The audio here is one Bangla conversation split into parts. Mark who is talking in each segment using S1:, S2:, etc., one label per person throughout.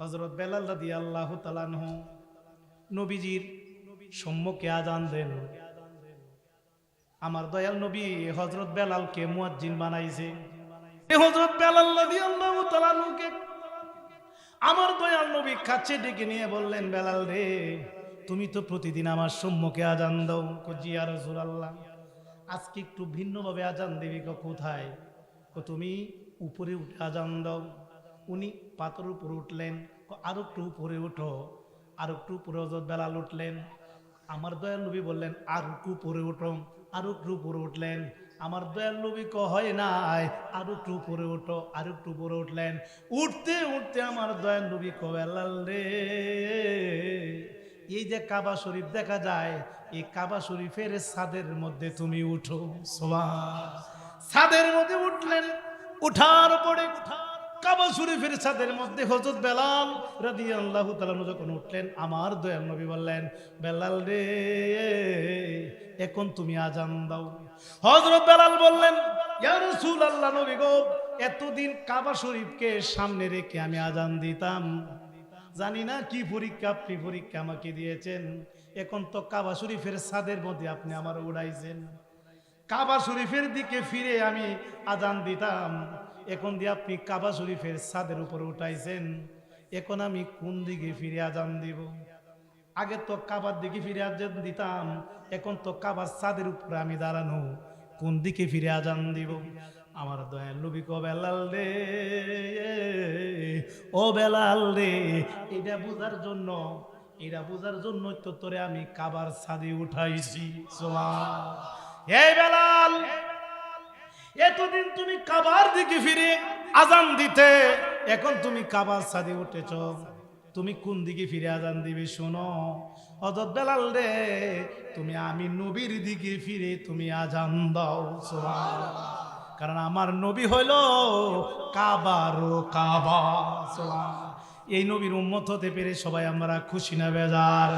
S1: হজরত বেলাল রাদি আল্লাহ তালানহ নবীজির সম্মুখে আজান দেন। আমার দয়াল নবী হজরত বেলালকে মুয়াজ্জিন বানাইছে। হজরত বেলাল রাদি আল্লাহ তালানহকে আমার দয়াল নবী কাছে ডেকে নিয়ে বললেন, বেলাল রে, তুমি তো প্রতিদিন আমার সম্মুখে আজান দাও। জিয়া রসুল আল্লাহ আজকে একটু ভিন্নভাবে আজান দেবী কোথায়? তুমি উপরে উঠে আজান দাও। উনি পাথর উপরে উঠলেন আরও একটু উপরে উঠো, আর একটু উপরে হজরত বেলাল উঠলেন। আমার দয়াল নবী বললেন, আর একটু উপরে উঠো, আর একটু উপরে উঠলেন। আমার দয়াল নবী ক, হয় নাই, আর একটু উপরে উঠো, আর একটু উপরে উঠলেন। উঠতে উঠতে আমার দয়াল নবী ক, বেলাল রে, এই যে কাবা শরীফ দেখা যায়, এই কাবা শরীফের ছাদের মধ্যে তুমি উঠো। সোয়া ছাদের মধ্যে উঠলেন, উঠার পরে কাবা শরীফের ছাদের মধ্যে হজরত বেলাল রাদি আল্লাহ যখন উঠলেন, আমার দয়াল নবী বললেন, বেলাল রে, এখন তুমি আজান দাও। হজরত বেলাল বললেন, ইয়া রাসূলুল্লাহ নবী গো, এতদিন কাবা শরীফকে সামনে রেখে আমি আজান দিতাম। জানি না কি পরীক্ষা, আপনি পরীক্ষা আমাকে দিয়েছেন। এখন তো কাবা শরীফের ছাদের মধ্যে আপনি আমার উড়াইছেন। কাবা শরীফের দিকে ফিরে আমি আজান দিতাম। এখন দিয়ে আপনি কাবা শরীফের ছাদের উপরে উঠাইছেন। এখন আমি কোন দিকে ফিরে আজান দিব? আগে তো কাবার দিকে ফিরে আজান দিতাম, এখন তো কাবার ছাদের উপরে আমি দাঁড়ানো। কোন দিকে ফিরে আজান দিব? আমার দয়াল নবী কো বেলাল রে, ও বেলাল রে, এটা বোঝার জন্য, এটা বোঝার জন্য তো তোরে আমি কাবার ছাদে উঠাইছি। সোয়া এই বেলাল! এতদিন তুমি কাবার দিকে ফিরে আজান দিতে, এখন তুমি কাবার সাদে উঠেছ তুমি কোন দিকে ফিরে আজান দিবে শোনো অজত বেলাল রে, তুমি আমি নবীর দিকে ফিরে তুমি আজান দাও। কারণ আমার নবী হইল কাবারও কাবা, সুবহানাল্লাহ। এই নবীর উম্মত হতে পেরে সবাই আমরা খুশি না, বেজার।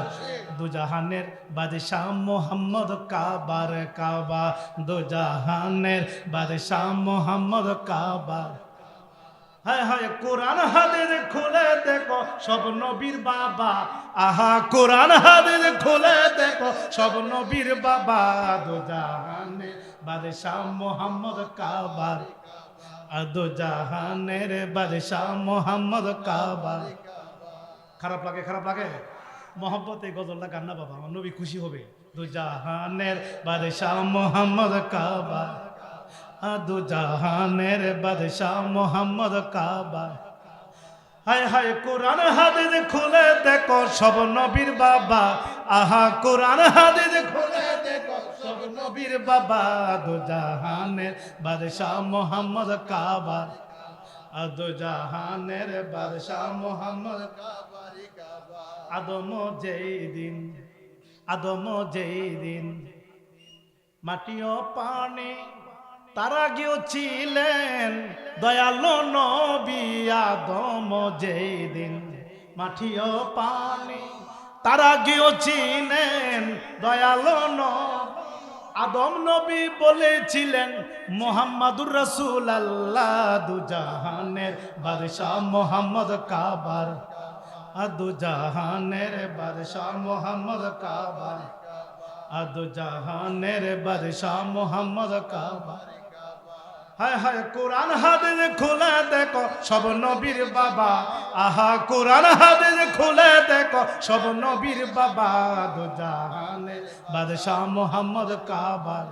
S1: দুজাহানের বাদশাহ মোহাম্মদ কাবার কাবা। দুজাহানের বাদশাহ মোহাম্মদ কাবা। হায় হায়, কোরআন হাদিস খুলে দেখো, সব নবীর বাবা। আহা, কোরআন হাদিস খুলে দেখো, সব নবীর বাবা। দুজাহানের বাদশাহ মোহাম্মদ কাবার আদো জাহানের বাদশাহ মোহাম্মদ কাবা। খারাপ লাগে খারাপ লাগে? মোহাম্মতে গজলটা গান না বাবা, আমার নবী খুশি হবে। দু জাহানের বাদশাহ মোহাম্মদ কাবা। আদু জাহানের বাদশাহ মোহাম্মদ কাবা। হায় হায়, কোরআন হাদিস খুলে দেখো, সব নবীর বাবা। আহা, কোরআন হাদিস খুলে দেখো নবীর বাবা দু জাহানের বাদশাহ মোহাম্মদ কাবা। আদু জাহানের বাদশাহ মোহাম্মদ আদম যেই আদম যেই দিন মাটিও পানি, তারা গিয়েছিলেন দয়ালো নবী আদম যেই দিন মাটিও পানি, তারা গিয়েছিলেন দয়ালো নবী আদম নবী বলেছিলেন, মোহাম্মদুর রসুল আল্লাহ দুজাহানের বাদশাহ মোহাম্মদ কাবার। আদু জাহানের বাদশাহ মোহাম্মদ কাবার। আদু জাহানের বাদশাহ মোহাম্মদ কাবার। হায় হায়, কোরআন হাদিস খুলে দেখো, সব নবীর বাবা। আহা, কোরআন হাদিস খুলে দেখো, সব নবীর বাবা। দু জাহানের বাদশাহ মোহাম্মদ কাবার।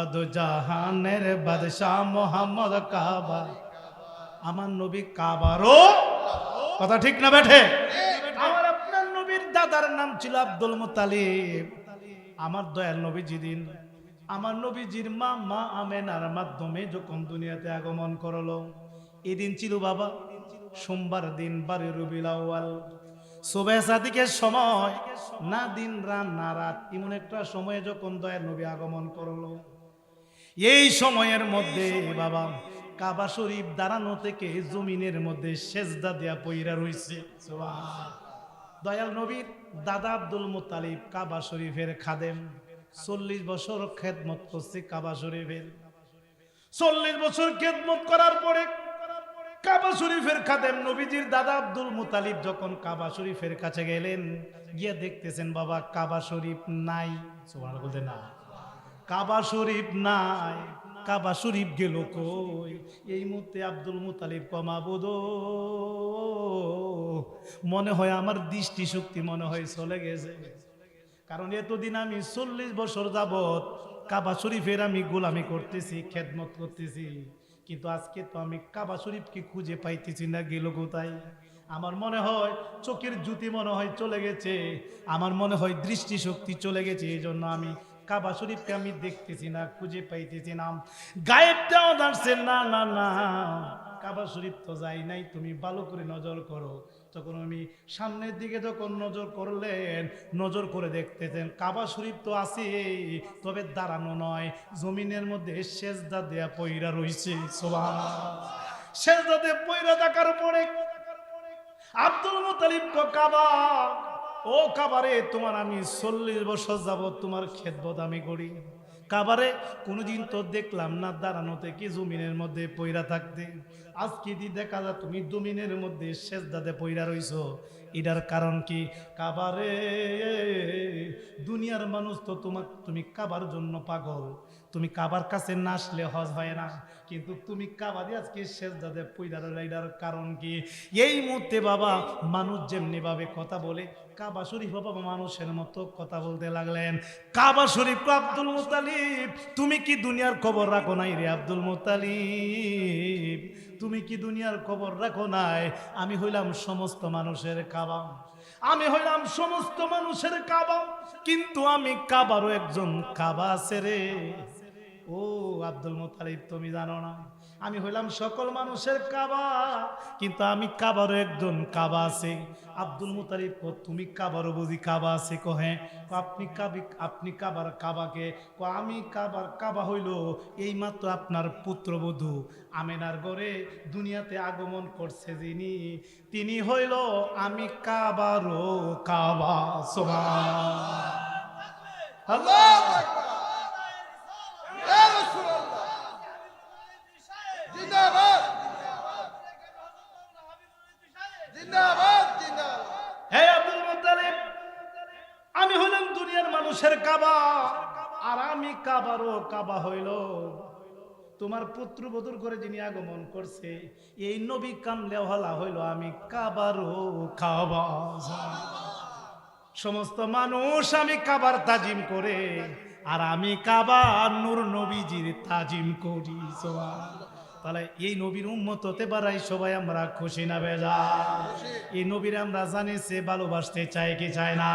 S1: আদু জাহানের বাদশাহ মোহাম্মদ কাবার। আমার নবী কাবারও? কথা ঠিক না বেঠে আমার আপনার নবীর দাদার নাম ছিল আব্দুল মুতালিব। আমার দয়াল নবী যেদিন আমার নবীজির মা মা আমেনার মাধ্যমে যখন দুনিয়াতে আগমন করল, এদিন ছিল বাবা, সোমবার দিন বারে রবিল আউয়াল। সুবে সাদিকের সময়, না দিন রাত, না রাত, এমন একটা সময়ে যখন দয়াল নবী আগমন করল। এই সময়ের মধ্যে বাবা, কাবা শরীফ দাঁড়ানো থেকে জমিনের মধ্যে সেজদা দেয়া পইরা রইছে। দয়াল নবীর দাদা আব্দুল মুতালিব কাবা শরীফের খাদেম। চল্লিশ বছর খেদমত করছি কাবা শরীফের। চল্লিশ বছর খেদমত করার পরে কাবা শরীফের খাদেম নবীজির দাদা আব্দুল মুতালিব যখন কাবা শরীফের কাছে গেলেন, গিয়ে দেখতেছেন, বাবা, কাবা শরীফ নাই। বলতে, না। কাবা শরীফ নাই। কাবা শরীফ গেল কই? এই মুহূর্তে আব্দুল মুতালিব কমাবুদ মনে হয় আমার দৃষ্টি শক্তি মনে হয় চলে গেছে। কারণ এতদিন আমি চল্লিশ বছর যাবত কাবা শরীফের আমি গোলামি করতেছি, খেদমত করতেছি। কিন্তু আজকে তো আমি কাবা শরীফকে খুঁজে পাইতেছি না, গেল কোথায়? আমার মনে হয় চোখের জুতি মনে হয় চলে গেছে, আমার মনে হয় দৃষ্টিশক্তি চলে গেছে, এই জন্য আমি কাবা শরীফকে আমি দেখতেছি না, খুঁজে পাইতেছি না। গায়েবটাও দাঁড়ছে না না না। কাবা শরীফ তো যাই নাই, তুমি ভালো করে নজর করো। তখন আমি সামনের দিকে যখন নজর করলেন, নজর করে দেখতেছেন, কাবা শরীফ তো আছে তবে দাঁড়ানো নয়। জমিনের মধ্যে সেজদা দেয়া পইরা রইছে সোভা সেজদা দিয়ে থাকার পরে আব্দুল মুতালিব কাবা, ও কাবারে, তোমার আমি চল্লিশ বছর যাব তোমার খেদবত আমি করি। কাবারে কোনোদিন তো দেখলাম না দাঁড়ানোতে কি জমিনের মধ্যে পইরা থাকতে। আজকে দি দেখা যা তুমি জমিনের মধ্যে শেষ দাদে পইরা রইছো। এটার কারণ কি? কাবারে, দুনিয়ার মানুষ তো তোমার তুমি কাবার জন্য পাগল। তুমি কাবার কাছে না আসলে হজ হয় না। কিন্তু তুমি কাবারে আজকে শেষ দাদে এটার কারণ কি? এই মুহূর্তে বাবা মানুষ যেমনি ভাবে কথা বলে, কাবা শরীফ বাবা মানুষের মতো কথা বলতে লাগলেন। কাবা শরীফ আব্দুল মুতালিব, তুমি কি দুনিয়ার খবর রাখো নাই রে আব্দুল মুতালিব? তুমি কি দুনিয়ার খবর রাখো নাই? আমি হইলাম সমস্ত মানুষের কাবা। আমি হইলাম সমস্ত মানুষের কাবা। কিন্তু আমি কাবারও একজন কাবা আছে রে। ও আব্দুল মোতালিব, তুমি জানো না। আমি হইলাম সকল মানুষের কাবা, কিন্তু আমি কাবারও একজন কাবা আছে। আব্দুল মুতালিব কো, তুমি কাবারও বুঝি কাবা আছে কো হ্যাঁ? আপনি কাবি, আপনি কাবার কাবাকে, কো, আমি কাবার কাবা হইল এইমাত্র আপনার পুত্রবধূ। আমেনার ঘরে দুনিয়াতে আগমন করছে যিনি, তিনি হইল আমি কাবারও কাবা সোমা
S2: আল্লাহু আকবার ইয়া রাসূলুল্লাহ জিন্দাবাদ জিন্দাবাদ জিন্দাবাদ
S1: হে আব্দুল মুত্তালিব আমি হইলাম দুনিয়ার মানুষের কাবা। আর আমি কাবারও কাবা হইল। তোমার পুত্রবধূর করে যিনি আগমন করছে, এই নবী কামলে হলা হইল আমি কাবারও কাবা। সমস্ত মানুষ আমি কাবার তাজিম করে, আর আমি কাবার নূর নবীজির তাজিম করি সুবহানাল্লাহ। তাহলে এই নবীর উম্মত হতে পারাই সবাই আমরা খুশি না বেজা। এই নবীর আমরা জানি সে ভালোবাসতে চাই কি চায় না।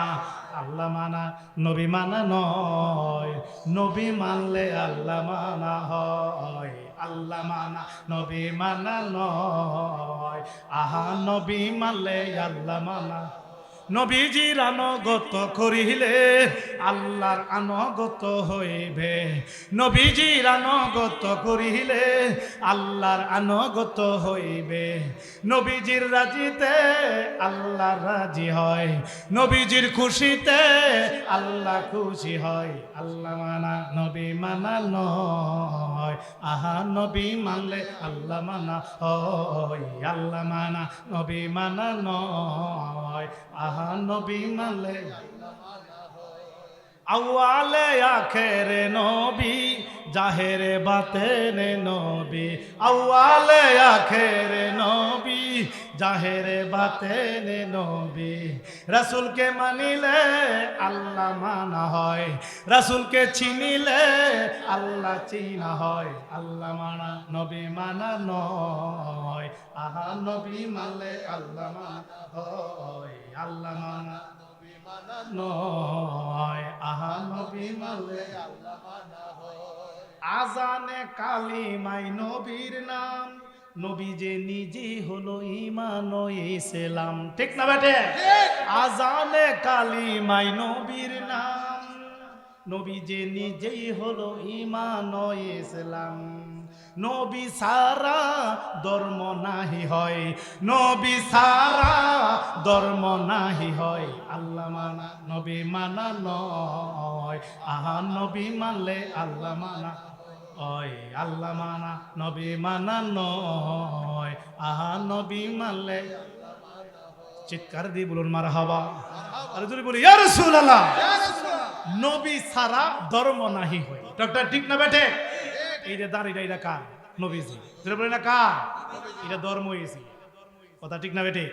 S1: আল্লাহ মানা, নবী মানা নয়, নবী মানলে আল্লাহ মানা হয়। আল্লাহ মানা, নবী মানা নয়, আহা, নবী মানলে আল্লাহ মানা নবীজির আনগত করিলে আল্লাহর আনগত হইবে। নবীজির আনগত করিলে আল্লাহর আনগত হইবে। নবীজির রাজিতে আল্লাহ রাজি হয়। নবীজির খুশিতে আল্লাহ খুশি হয়। আল্লাহ মানা, নবী মানা নয়। আহা, নবী মানলে আল্লাহ মানা হয়। আল্লাহ মানা, নবী মানা নয়। আহা নবী মানলে আউয়ালে আখেরে নবী, জাহেরে বাতেনে নবী। আউয়ালে আখেরে নবী, জাহেরে বাতেনে নবী। রাসূলকে মানিলে আল্লাহ মানা হয়। রাসূলকে চিনিলে আল্লাহ চিনা হয়। আল্লাহ মানা, নবী মানা নয়। নবী মানলে আল্লাহ মানা হয় আল্লাহ মানা নয় আহা নবী মালে আজানে কালিমাই নবীর নাম নবী যে নিজে হলো ইমান ইসলাম। ঠিক না বেটে? আজানে কালিমাই নবীর নাম নবী যে নিজেই হলো ইমান ইসলাম। নবী সারা ধর্ম নাহি হয়। নবী সারা ধর্ম নাহি হয়। আল্লাহ মানা নবী মানা নয়। আহা নবী মানলে আল্লাহ মানা ওই আল্লাহ মানা নবী মানা নয়। আহা নবী মানলে চিৎকার দিয়ে বলুন মার হাবা আর যদি বলি ইয়া রাসূলুল্লাহ।
S2: ইয়া
S1: নবী সারা ধর্ম নাহি হয়। ডক্টর ঠিক না বেটে এই যে দাঁড়িয়ে এটা কার? নবীজি। যেটা বলে না কার? এটা ধর্ম হয়েছে কথা ঠিক না বেটে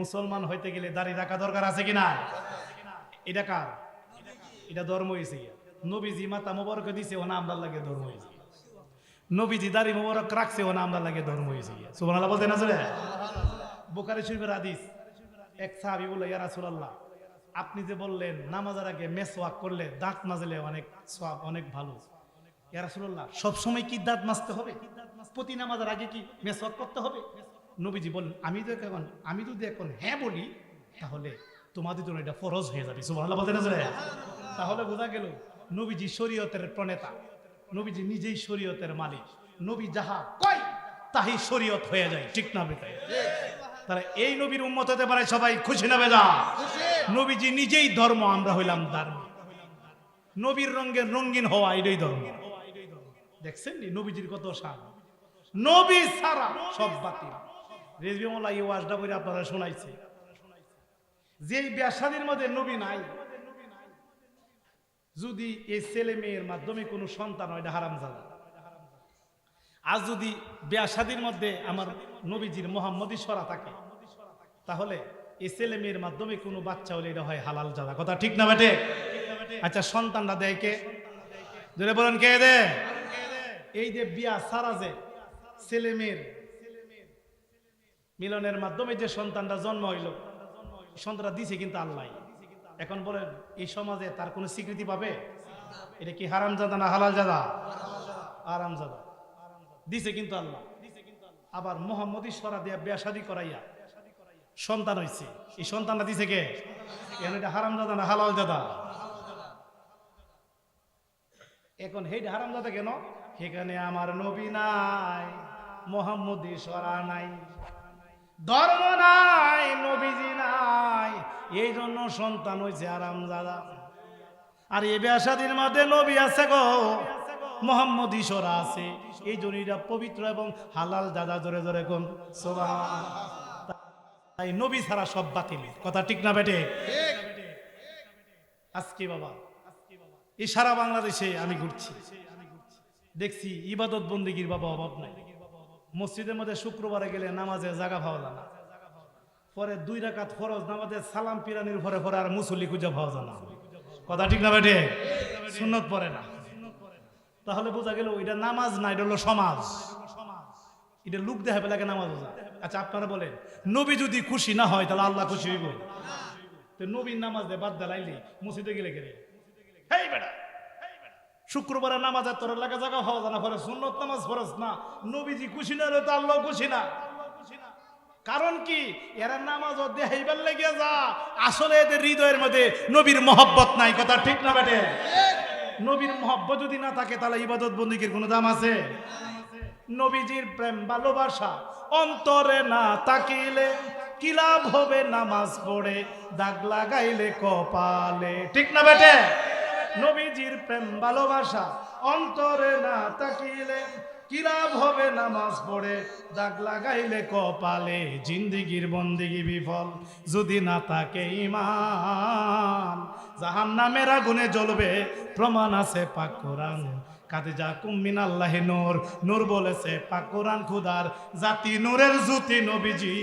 S1: মুসলমান হইতে গেলে দাঁড়িয়ে রাখা দরকার আছে কি না এটা কার? এটা ধর্ম হয়েছে নবীজি মাতা মোবারক দিছে ও না আমরা লাগে ধর্ম হয়েছে নবীজি দাড়ি মোবারক রাখছে ও না আমরা লাগে ধর্ম হয়েছে সুবহানাল্লাহ বলতে না চলে? বুখারী শরীফের হাদিস। এক সাহাবী বলে ইয়া রাসূলুল্লাহ, আপনি যে বললেন, নামাজের আগে মেসওয়াক করলে দাঁত মাজলে অনেক সওয়াব, অনেক ভালো। ইয়া রাসূলুল্লাহ সব সময় কি দাঁত মাজতে হবে? প্রতি নামাজের আগে কি মেসওয়াক করতে হবে? নবীজি বলেন আমি তো এখন, আমি যদি এখন হ্যাঁ বলি, তাহলে তোমাদের জন্য এটা ফরজ হয়ে যাবে। তাহলে বোঝা গেল, নবীজি শরীয়তের প্রণেতা, নবীজি নিজেই শরীয়তের মালিক। নবী যাহা কয় তাহি শরীয়ত হয়ে যায়, ঠিক না বেটাই? তাহলে এই নবীর উম্মত হতে পারে সবাই খুশি না
S2: খুশি
S1: নবীজি নিজেই ধর্ম, আমরা হইলাম ধর্ম নবীর রঙের রঙিন হওয়া, এটাই ধর্ম। দেখছেন নবীজির কত শান নবী সারা সব বাতিল। রেজবি মোল্লা এই ওয়াজটা বলে আপনারা শোনাইছে। যেই ব্যাসাদির মধ্যে নবী নাই, যদি এই ছেলে মেয়ের মাধ্যমে কোনো সন্তান হয় হারাম যাবে আজ যদি ব্যাসাদির মধ্যে আমার নবীজির মোহাম্মদী সরা থাকে, তাহলে এই ছেলে মেয়ের মাধ্যমে কোনো বাচ্চা হলে এটা হয় হালাল জাদা কথা ঠিক না বেটে আচ্ছা সন্তানটা দেয় কে? বলেন কে দে এই যে বিয়া সারা যে ছেলে মেয়ের মিলনের মাধ্যমে যে সন্তানটা জন্ম হইল সন্তানটা দিছে কিন্তু আল্লাহ। এখন বলেন, এই সমাজে তার কোনো স্বীকৃতি পাবে? এটা কি হারাম জাদা না হালাল জাদা? আরাম জাদা। দিছে কিন্তু আল্লাহ। আবার মোহাম্মদী সরা দিয়া বেশাদি করাইয়া সন্তান হইছে। এই সন্তানটা দিছে কে? এটা হারাম দাদা না হালাল দাদা এখন হেইটা হারাম দাদা কেন? সেখানে আমার নবী নাই, মোহাম্মদী সরা নাই, ধর্ম নাই, নবীজি নাই এই জন্য সন্তান হয়েছে আরাম দাদা আর এই বেশাদির মধ্যে নবী আছে গো, মোহাম্মদ ঈশ্বরা আছে। এই এটা পবিত্র এবং হালাল দাদা ধরে ধরে কোন তাই নবী ছাড়া সব বাতিল। কথা ঠিক না বেটে আজকে বাবা এই সারা বাংলাদেশে আমি ঘুরছি। দেখছি ইবাদত বন্দিগির বাবা অভাব নাই। মসজিদের মধ্যে শুক্রবারে গেলে নামাজে জায়গা পাওয়া না। পরে দুই রাকাত ফরজ নামাজে সালাম পিরানির পরে পরে আর মুসল্লি খুঁজে পাওয়া যায় না। কথা ঠিক না বেটে সুন্নত পড়ে না। তাহলে বোঝা গেল এটা নামাজ না, এটা হলো সমাজ। এটা লুক দেখা পেলাকে নামাজ বোঝা। আচ্ছা আপনারা বলেন, নবী যদি খুশি না হয়, তাহলে আল্লাহ খুশি হইব? তো নবীর নামাজ দে বাদ দেলাইলি মসজিদে গেলে গেলে। শুক্রবারে নামাজ আর তোর লাগা জায়গা হওয়া জানা ফরজ। সুন্নত নামাজ ফরজ না। নবীজি খুশি না হলে তো আল্লাহ খুশি না। কারণ কি? এরা নামাজ দেহাইবার লেগে যা, আসলে এদের হৃদয়ের মধ্যে নবীর মহব্বত নাই, কথা ঠিক না বেটে নবীর মহব্বত যদি না থাকে, তাহলে ইবাদত বন্দীকের কোনো দাম আছে? নবীজির প্রেম ভালোবাসা অন্তরে না তাকিলে কি লাভ হবে? নামাজ পড়ে দাগ লাগাইলে কপালে, ঠিক না বেটে নবীজির প্রেম ভালোবাসা, অন্তরে না তাকিলে কি লাভ হবে নামাজ পড়ে? দাগ লাগাইলে কপালে জিন্দিগির বন্দিগি বিফল। যদি না তাকে ইমান জাহান নামের আগুনে জ্বলবে। প্রমাণ আছে পাক কোরআন। যা কুমিন আল্লাহ নূর। নূর বলেছে, পাক কোরআন খুদার জাতি নূরের জ্যোতি নবীজি।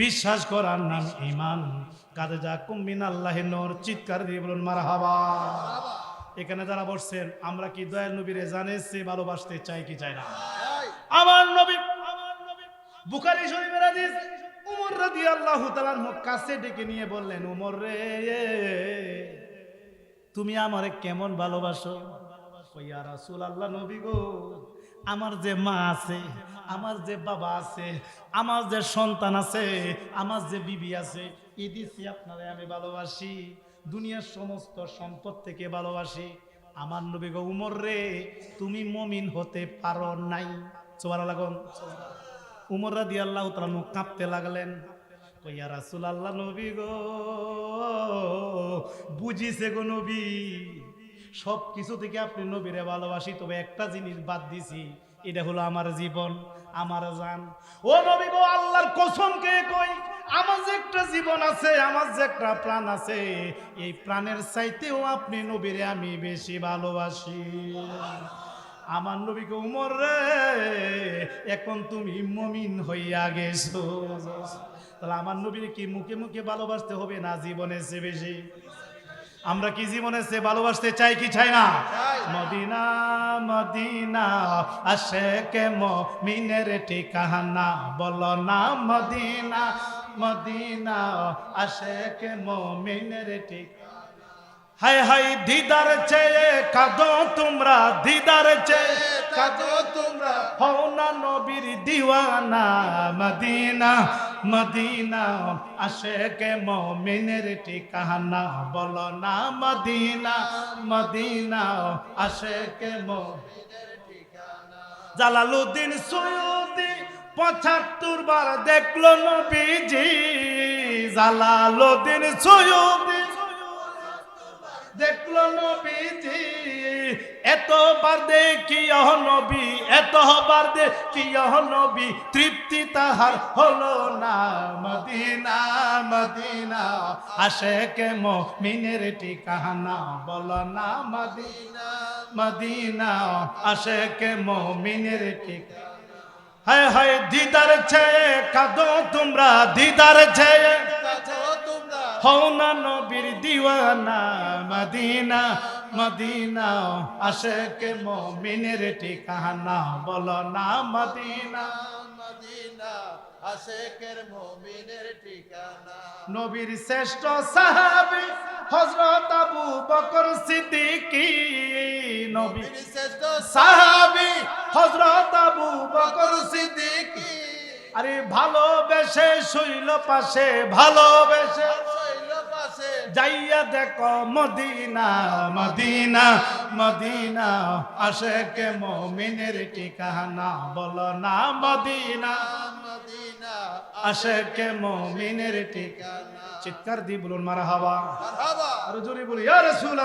S1: বিশ্বাস করার নাম ইমান কাদে যা কুমিন আল্লাহ নূর। চিৎকার দিয়ে বলুন মার হাবা এখানে যারা বসছেন আমরা কি দয়াল নবীরে জানেছি ভালোবাসতে চাই কি চাই না? আমার নবী বুখারী শরীফের হাদিস উমর রাদিয়াল্লাহু তাআলা কাছে ডেকে নিয়ে বললেন উমর রে তুমি আমারে কেমন ভালোবাসো? কইয়া রাসূল আল্লাহ নবী গো আমার যে মা আছে আমার যে বাবা আছে আমার যে সন্তান আছে আমার যে বিবি আছে দিছি আপনারে আমি ভালোবাসি। দুনিয়ার সমস্ত সম্পদ থেকে ভালোবাসি। আমার নবী গো উমর রে, তুমি মমিন হতে পারো নাই। সোবার লাগুন উমর রাদি আল্লাহ তালু কাঁপতে লাগলেন। কইয়া রাসুল আল্লাহ নবী গো, বুঝিছে গো নবী। সব কিছু থেকে আপনি নবীরে ভালোবাসি, তবে একটা জিনিস বাদ দিছি, এটা হলো আমার জীবন, আমার জান। ও নবী গো, আল্লাহর কসম কে কই? আমার যে একটা জীবন আছে, আমার যে একটা প্রাণ আছে, এই প্রাণের চাইতেও আপনি নবীরে আমি বেশি ভালোবাসি। আমার নবীকে উমর রে, এখন তুমি মমিন হইয়া গেছো। তাহলে আমার নবীর কি মুখে মুখে ভালোবাসতে হবে না জীবনে সে বেশি? আমরা কি জীবনে সে ভালোবাসতে চাই কি চাই না? মদিনা মদিনা আসে কে মিনের ঠিকানা, বলো না মদিনা। মদিনা আসে কে মিনের ঠিকানা। হাই হাই দিদার চেয়ে কাঁদো তোমরা, দিদার চেয়ে
S2: কাজো তোমরা।
S1: হও না নবীর দিওয়ানা মদিনা মদিনা আসে কে মমিনের ঠিকানা। বলো না মদিনা মদিনা আসে কে জালালুদ্দিন সৈয়দি পঁচাত্তর বার দেখল নবীজি জালালুদ্দিন সৈয়দি। দেখল নবীজি, এতবার দেখি নবী, এতবার দেখি নবী, তৃপ্তি তাহার হলো না, মদিনা মদিনা। আসে কে মিনের ঠিকানা বলো না, মদিনা মদিনা। আসে কে মিনের ঠিকানা হায় হায় দিদার ছেয়ে কাঁদো তোমরা, দিদার
S2: তোমরা
S1: হও না নবীর দিওয়ানা, মদিনা মদিনা আসে কে মমিনের ঠিকানা, বলো না মদিনা
S2: মদিনা।
S1: নবীর শ্রেষ্ঠ সাহাবী হযরত আবু বকর সিদ্দিকী নবী।
S2: শ্রেষ্ঠ
S1: সাহাবী হযরত আবু বকর
S2: সিদ্দিকী।
S1: আরে ভালোবেসে শৈল পাশে ভালোবেসে যাইয়া দেখো মদিনা মদিনা মদিনা। আসে কে মমিনের ঠিকানা বলো না মদিনা।
S2: মদিনা
S1: আসে কে মমিনের ঠিকানা। চিৎকার দি বলুন মারা হাওয়া
S2: মারহাবা।
S1: আর জোরে বলি রাসূল